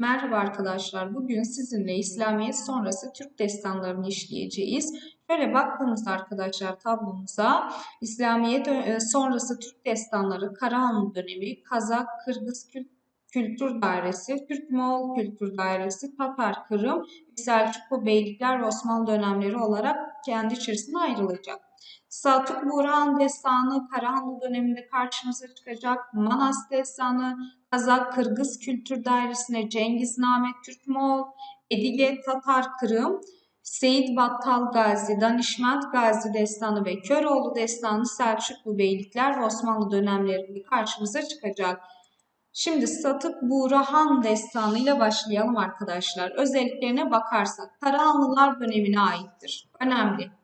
Merhaba arkadaşlar. Bugün sizinle İslamiyet sonrası Türk destanlarını işleyeceğiz. Şöyle baktığımızda arkadaşlar tablomuza İslamiyet e, sonrası Türk destanları Karahanlı dönemi, Kazak, Kırgız Kült Kültür Dairesi, Türk-Moğol Kültür Dairesi, Tatar, Kırım, Selçuklu Beylikler ve Osmanlı dönemleri olarak kendi içerisinde ayrılacak. Saltuk Burhan Destanı Karahanlı döneminde karşımıza çıkacak. Manas Destanı, Kazak Kırgız Kültür Dairesi'ne Cengizname, Türk-Moğol, Edige, Tatar, Kırım, Seyit Battal Gazi, Danişment Gazi Destanı ve Köroğlu Destanı Selçuklu Beylikler ve Osmanlı dönemlerinde karşımıza çıkacak. Şimdi Satık Buğrahan Destanı ile başlayalım arkadaşlar. Özelliklerine bakarsak Karahanlılar dönemine aittir. Önemli.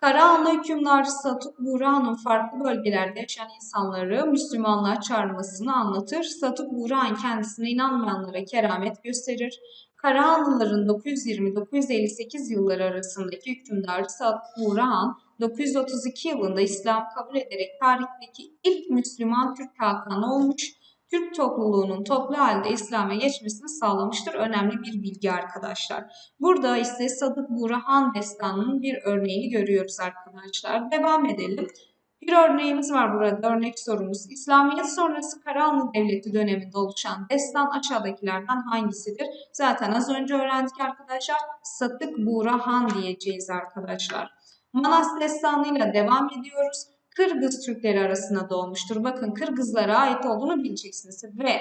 Karahanlı hükümdarı Satuk Burhan'ın farklı bölgelerde yaşayan insanları Müslümanlığa çağırmasını anlatır. Satuk Burhan kendisine inanmayanlara keramet gösterir. Karahanlıların 920-958 yılları arasındaki hükümdarı Satuk Burhan 932 yılında İslam kabul ederek tarihteki ilk Müslüman Türk Hakanı olmuş Türk topluluğunun toplu halde İslam'a geçmesini sağlamıştır. Önemli bir bilgi arkadaşlar. Burada ise Sadık Burhan Destanı'nın bir örneğini görüyoruz arkadaşlar. Devam edelim. Bir örneğimiz var burada örnek sorumuz. İslamiyet sonrası Karahanlı Devleti döneminde oluşan destan aşağıdakilerden hangisidir? Zaten az önce öğrendik arkadaşlar. Sadık Burhan diyeceğiz arkadaşlar. Manas destanıyla devam ediyoruz. Kırgız Türkleri arasında doğmuştur. Bakın Kırgızlara ait olduğunu bileceksiniz. Ve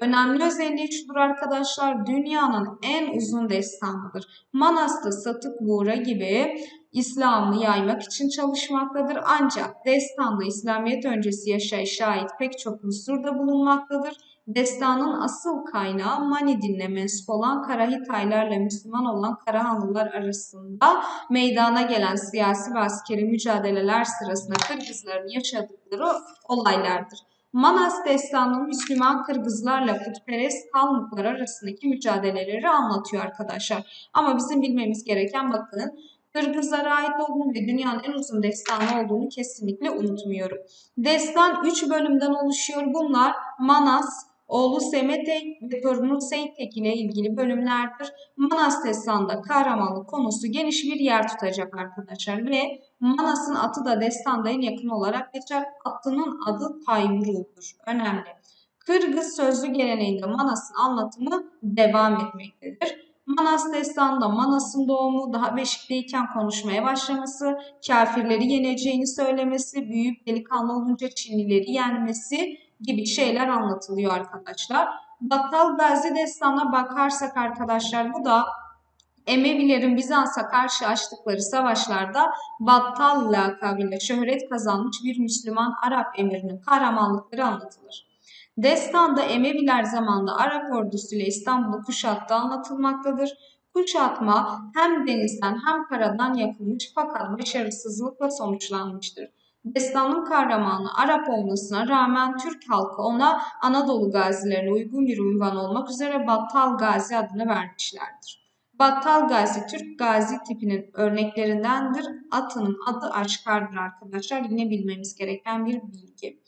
önemli özelliği şudur arkadaşlar. Dünyanın en uzun destanıdır. Manas'ta Satık Buğra gibi İslam'ı yaymak için çalışmaktadır. Ancak destanda İslamiyet öncesi yaşayışa ait pek çok unsur da bulunmaktadır. Destanın asıl kaynağı Mani dinine mensup olan Karahitaylarla Müslüman olan Karahanlılar arasında meydana gelen siyasi ve askeri mücadeleler sırasında Kırgızların yaşadıkları olaylardır. Manas destanı Müslüman Kırgızlarla putperest Kalmıklar arasındaki mücadeleleri anlatıyor arkadaşlar. Ama bizim bilmemiz gereken bakın Kırgızlara ait olduğunu ve dünyanın en uzun destanı olduğunu kesinlikle unutmuyorum. Destan 3 bölümden oluşuyor. Bunlar Manas, oğlu Semetek ve torunu Seytek ile ilgili bölümlerdir. Manas Destan'da kahramanlık konusu geniş bir yer tutacak arkadaşlar ve Manas'ın atı da destanda en yakın olarak geçer. Atının adı Taymuru'dur. Önemli. Kırgız sözlü geleneğinde Manas'ın anlatımı devam etmektedir. Manas destanında Manas'ın doğumu, daha beşikteyken konuşmaya başlaması, kafirleri yeneceğini söylemesi, büyüyüp delikanlı olunca Çinlileri yenmesi gibi şeyler anlatılıyor arkadaşlar. Battal Gazi Destanı'na bakarsak arkadaşlar bu da Emevilerin Bizans'a karşı açtıkları savaşlarda Battal lakabıyla şöhret kazanmış bir Müslüman Arap emirinin kahramanlıkları anlatılır. Destanda Emeviler zamanında Arap ordusuyla İstanbul'u kuşattığı anlatılmaktadır. Kuşatma hem denizden hem karadan yapılmış fakat başarısızlıkla sonuçlanmıştır. Destanın kahramanı Arap olmasına rağmen Türk halkı ona Anadolu gazilerine uygun bir ünvan olmak üzere Battal Gazi adını vermişlerdir. Battal Gazi Türk gazi tipinin örneklerindendir. Atının adı Aşkar'dır arkadaşlar. Yine bilmemiz gereken bir bilgi.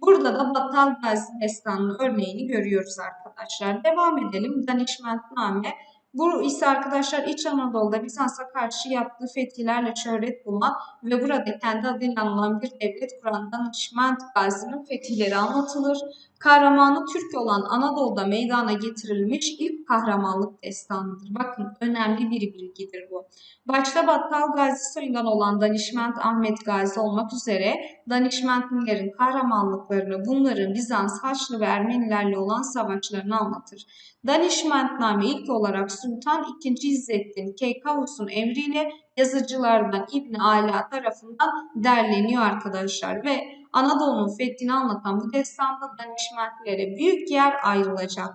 Burada da Battal Gazi destanının örneğini görüyoruz arkadaşlar. Devam edelim. Danişmentname bu ise arkadaşlar İç Anadolu'da Bizans'a karşı yaptığı fethilerle şöhret bulan ve burada kendi adıyla anılan bir devlet kuran Danışment Gazi'nin fetihleri anlatılır. Kahramanı Türk olan Anadolu'da meydana getirilmiş ilk kahramanlık destanıdır. Bakın önemli bir bilgidir bu. Başta Battal Gazi soyundan olan Danişment Ahmet Gazi olmak üzere Danişmentlilerin kahramanlıklarını bunların Bizans, Haçlı ve Ermenilerle olan savaşlarını anlatır. Danişmentname ilk olarak Sultan II. İzzettin Keykavus'un emriyle yazıcılardan İbn Ala tarafından derleniyor arkadaşlar ve Anadolu'nun fethini anlatan bu destanda danışmentlere büyük yer ayrılacak.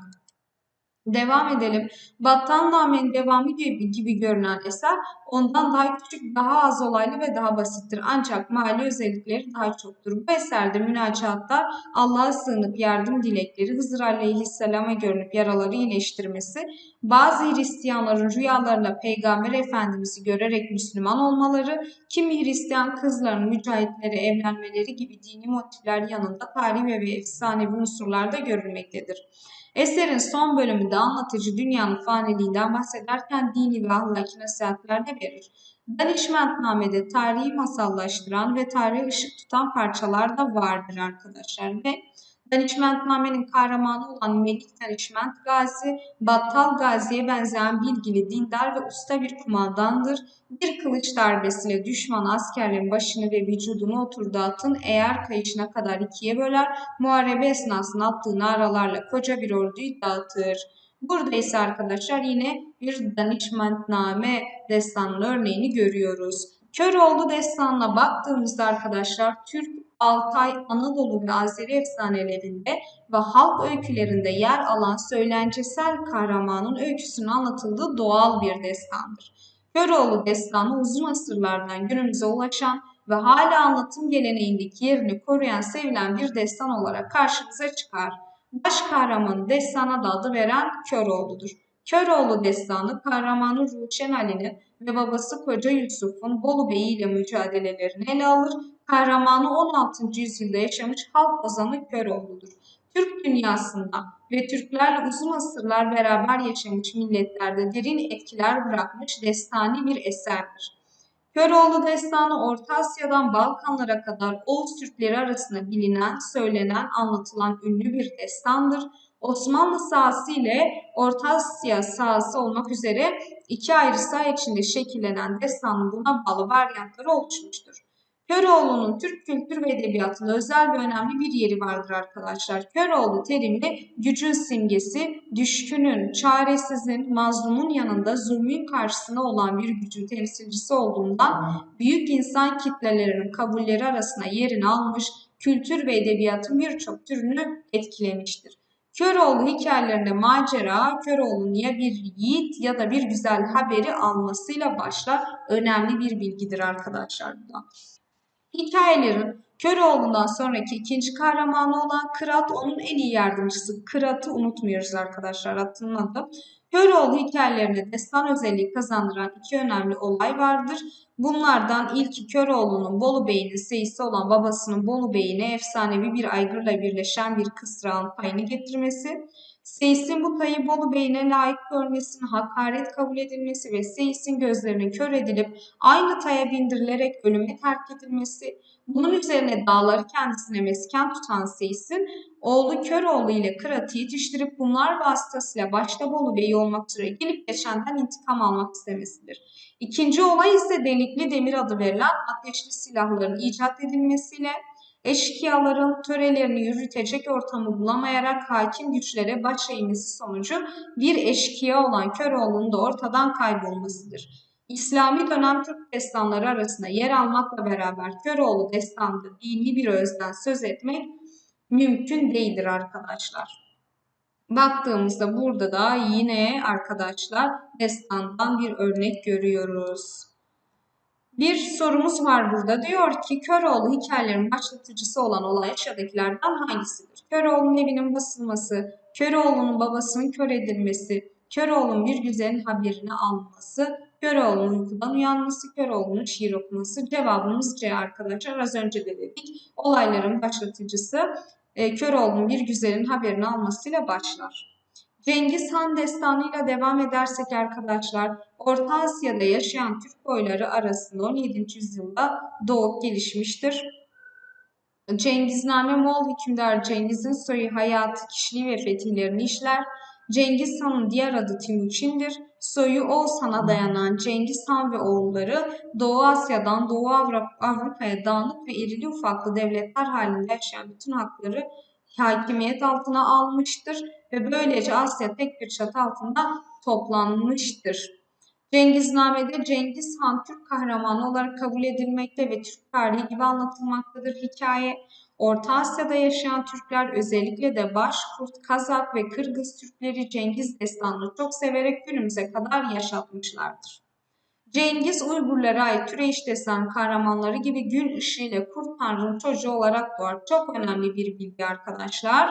Devam edelim. Battanname'nin devamı gibi, gibi görünen eser ondan daha küçük, daha az olaylı ve daha basittir. Ancak mali özellikleri daha çoktur. Bu eserde münacatlar Allah'a sığınıp yardım dilekleri, Hızır Aleyhisselam'a görünüp yaraları iyileştirmesi, bazı Hristiyanların rüyalarla Peygamber Efendimiz'i görerek Müslüman olmaları, kimi Hristiyan kızların mücahitlere evlenmeleri gibi dini motifler yanında tarihi ve efsanevi unsurlar da görülmektedir. Eserin son bölümünde anlatıcı dünyanın faniliğinden bahsederken dini ve ahlaki nasihatler de verir. Danişmentname'de tarihi masallaştıran ve tarihe ışık tutan parçalar da vardır arkadaşlar ve Danişmentname'nin kahramanı olan Melik Danişment Gazi, Battal Gazi'ye benzeyen bilgili, dindar ve usta bir kumandandır. Bir kılıç darbesiyle düşman askerlerin başını ve vücudunu oturduğu atın eğer kayışına kadar ikiye böler, muharebe esnasında attığı naralarla koca bir orduyu dağıtır. Burada ise arkadaşlar yine bir danışmentname destanının örneğini görüyoruz. Köroğlu destanına baktığımızda arkadaşlar Türk Altay, Anadolu ve Azeri efsanelerinde ve halk öykülerinde yer alan söylencesel kahramanın öyküsünün anlatıldığı doğal bir destandır. Köroğlu destanı uzun asırlardan günümüze ulaşan ve hala anlatım geleneğindeki yerini koruyan sevilen bir destan olarak karşımıza çıkar. Baş kahramanı destana da adı veren Köroğlu'dur. Köroğlu destanı kahramanı Ruşen Ali'nin ve babası Koca Yusuf'un Bolu Bey ile mücadelelerini ele alır kahramanı 16. yüzyılda yaşamış halk ozanı Köroğlu'dur. Türk dünyasında ve Türklerle uzun asırlar beraber yaşamış milletlerde derin etkiler bırakmış destani bir eserdir. Köroğlu destanı Orta Asya'dan Balkanlara kadar Oğuz Türkleri arasında bilinen, söylenen, anlatılan ünlü bir destandır. Osmanlı sahası ile Orta Asya sahası olmak üzere iki ayrı saha içinde şekillenen destanın buna bağlı varyantları oluşmuştur. Köroğlu'nun Türk kültür ve edebiyatında özel ve önemli bir yeri vardır arkadaşlar. Köroğlu terimi gücün simgesi, düşkünün, çaresizin, mazlumun yanında zulmün karşısında olan bir gücün temsilcisi olduğundan büyük insan kitlelerinin kabulleri arasına yerini almış, kültür ve edebiyatın birçok türünü etkilemiştir. Köroğlu hikayelerinde macera, Köroğlu'nun ya bir yiğit ya da bir güzel haberi almasıyla başlar. Önemli bir bilgidir arkadaşlar bu da. Hikayelerin Köroğlu'ndan sonraki ikinci kahramanı olan Kırat onun en iyi yardımcısı. Kırat'ı unutmuyoruz arkadaşlar atının adı. Köroğlu hikayelerine destan özelliği kazandıran iki önemli olay vardır. Bunlardan ilki Köroğlu'nun Bolu Bey'inin seyisi olan babasının Bolu Bey'ine efsanevi bir aygırla birleşen bir kısrağın payını getirmesi. Seyis'in bu payı Bolu Bey'ine layık görmesinin hakaret kabul edilmesi ve Seyis'in gözlerinin kör edilip aynı taya bindirilerek ölüme terk edilmesi, bunun üzerine dağları kendisine mesken tutan Seyis'in oğlu Köroğlu ile Kırat'ı yetiştirip bunlar vasıtasıyla başta Bolu Bey olmak üzere gelip geçenden intikam almak istemesidir. İkinci olay ise delikli demir adı verilen ateşli silahların icat edilmesiyle eşkıyaların törelerini yürütecek ortamı bulamayarak hakim güçlere baş eğmesi sonucu bir eşkıya olan Köroğlu'nun da ortadan kaybolmasıdır. İslami dönem Türk destanları arasında yer almakla beraber Köroğlu destanda dini bir özden söz etmek mümkün değildir arkadaşlar. Baktığımızda burada da yine arkadaşlar destandan bir örnek görüyoruz. Bir sorumuz var burada. Diyor ki Köroğlu hikayelerin başlatıcısı olan olay aşağıdakilerden hangisidir? Köroğlu'nun evinin basılması, Köroğlu'nun babasının kör edilmesi, Köroğlu'nun bir güzelin haberini alması, Köroğlu'nun uykudan uyanması, Köroğlu'nun şiir okuması. Cevabımız C arkadaşlar. Az önce de dedik. Olayların başlatıcısı e, Köroğlu'nun bir güzelin haberini almasıyla başlar. Cengiz Han destanıyla devam edersek arkadaşlar Orta Asya'da yaşayan Türk boyları arasında 17. yüzyılda doğup gelişmiştir. Cengizname Moğol hükümdar Cengiz'in soyu hayatı, kişiliği ve fetihlerini işler. Cengiz Han'ın diğer adı Timuçin'dir. Soyu Oğuzhan'a dayanan Cengiz Han ve oğulları Doğu Asya'dan Doğu Avrupa'ya dağınık ve irili ufaklı devletler halinde yaşayan bütün hakları hakimiyet altına almıştır ve böylece Asya tek bir çatı altında toplanmıştır. Cengizname'de Cengiz Han Türk kahramanı olarak kabul edilmekte ve Türk tarihi gibi anlatılmaktadır hikaye. Orta Asya'da yaşayan Türkler özellikle de Başkurt, Kazak ve Kırgız Türkleri Cengiz destanını çok severek günümüze kadar yaşatmışlardır. Cengiz Uygurlara ait Türeyiş destan kahramanları gibi gün ışığıyla kurt tanrının çocuğu olarak doğar. Çok önemli bir bilgi arkadaşlar.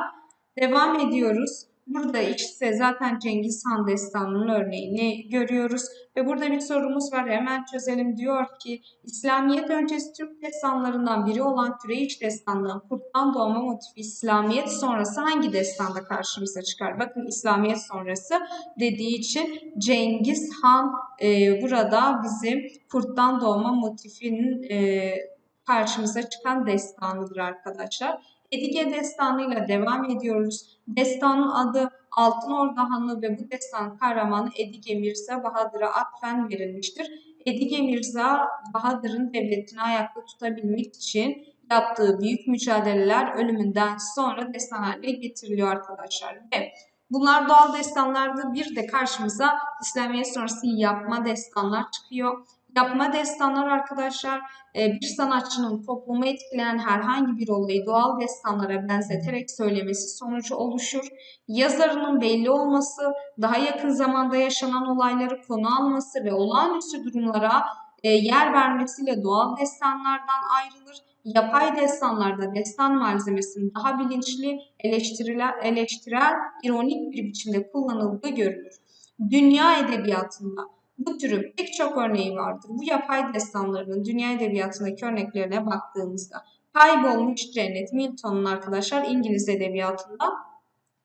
Devam ediyoruz. Burada işte zaten Cengiz Han destanının örneğini görüyoruz. Ve burada bir sorumuz var hemen çözelim. Diyor ki İslamiyet öncesi Türk destanlarından biri olan Türeyiç destanından kurttan doğma motifi İslamiyet sonrası hangi destanda karşımıza çıkar? Bakın İslamiyet sonrası dediği için Cengiz Han e, burada bizim kurttan doğma motifinin e, karşımıza çıkan destanıdır arkadaşlar. Edige destanıyla devam ediyoruz. Destanın adı Altın Orda Hanı ve bu destan kahramanı Edige Mirza Bahadır'a atfen verilmiştir. Edige Mirza Bahadır'ın devletini ayakta tutabilmek için yaptığı büyük mücadeleler ölümünden sonra destan haline getiriliyor arkadaşlar. Ve bunlar doğal destanlarda bir de karşımıza İslamiyet sonrası yapma destanlar çıkıyor. Yapma destanlar arkadaşlar e, bir sanatçının toplumu etkileyen herhangi bir olayı doğal destanlara benzeterek söylemesi sonucu oluşur. Yazarının belli olması, daha yakın zamanda yaşanan olayları konu alması ve olağanüstü durumlara e, yer vermesiyle doğal destanlardan ayrılır. Yapay destanlarda destan malzemesinin daha bilinçli, eleştirel, ironik bir biçimde kullanıldığı görülür. Dünya edebiyatında bu türün pek çok örneği vardır. Bu yapay destanlarının dünya edebiyatındaki örneklerine baktığımızda Kaybolmuş Cennet, Milton'un arkadaşlar İngiliz edebiyatında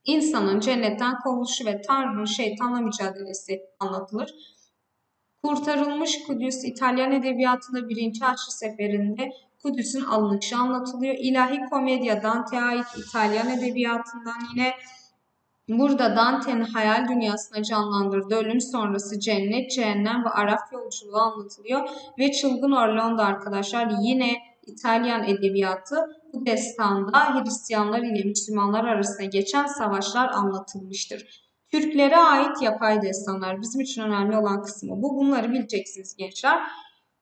insanın cennetten kovuluşu ve Tanrı'nın şeytanla mücadelesi anlatılır. Kurtarılmış Kudüs İtalyan edebiyatında birinci Haçlı Seferi'nde Kudüs'ün alınışı anlatılıyor. İlahi Komedya Dante'ye ait İtalyan edebiyatından yine Burada Dante'nin hayal dünyasına canlandırdığı ölüm sonrası cennet, cehennem ve Araf yolculuğu anlatılıyor. Ve Çılgın Orlando'da arkadaşlar yine İtalyan edebiyatı bu destanda Hristiyanlar ile Müslümanlar arasında geçen savaşlar anlatılmıştır. Türklere ait yapay destanlar bizim için önemli olan kısmı bu. Bunları bileceksiniz gençler.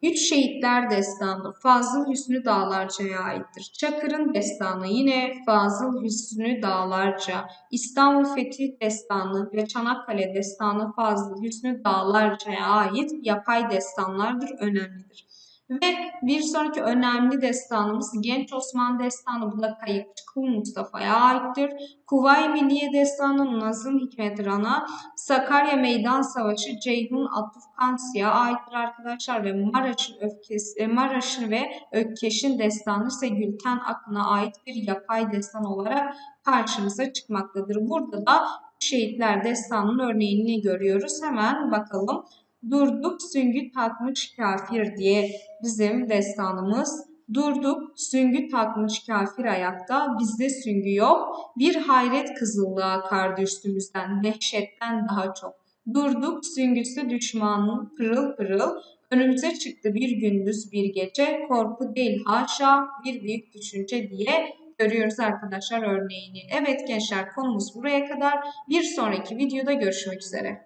Üç Şehitler Destanı Fazıl Hüsnü Dağlarca'ya aittir. Çakır'ın destanı yine Fazıl Hüsnü Dağlarca. İstanbul Fethi Destanı ve Çanakkale Destanı Fazıl Hüsnü Dağlarca'ya ait yapay destanlardır, önemlidir. Ve bir sonraki önemli destanımız Genç Osman Destanı. Bu da Kayıkçı Mustafa'ya aittir. Kuvay Milliye Destanı Nazım Hikmet Ran'a. Sakarya Meydan Savaşı Ceyhun Atıf Kansi'ye aittir arkadaşlar. Ve Maraş'ın öfkesi, e, Maraş'ın ve Ökkeş'in destanı ise Gülten Akın'a ait bir yapay destan olarak karşımıza çıkmaktadır. Burada da şehitler destanının örneğini görüyoruz. Hemen bakalım. Durduk süngü takmış kafir diye bizim destanımız. Durduk süngü takmış kafir ayakta bizde süngü yok. Bir hayret kızıllığa akardı üstümüzden dehşetten daha çok. Durduk süngüsü düşmanın pırıl pırıl önümüze çıktı bir gündüz bir gece korku değil haşa bir büyük düşünce diye görüyoruz arkadaşlar örneğini. Evet gençler konumuz buraya kadar. Bir sonraki videoda görüşmek üzere.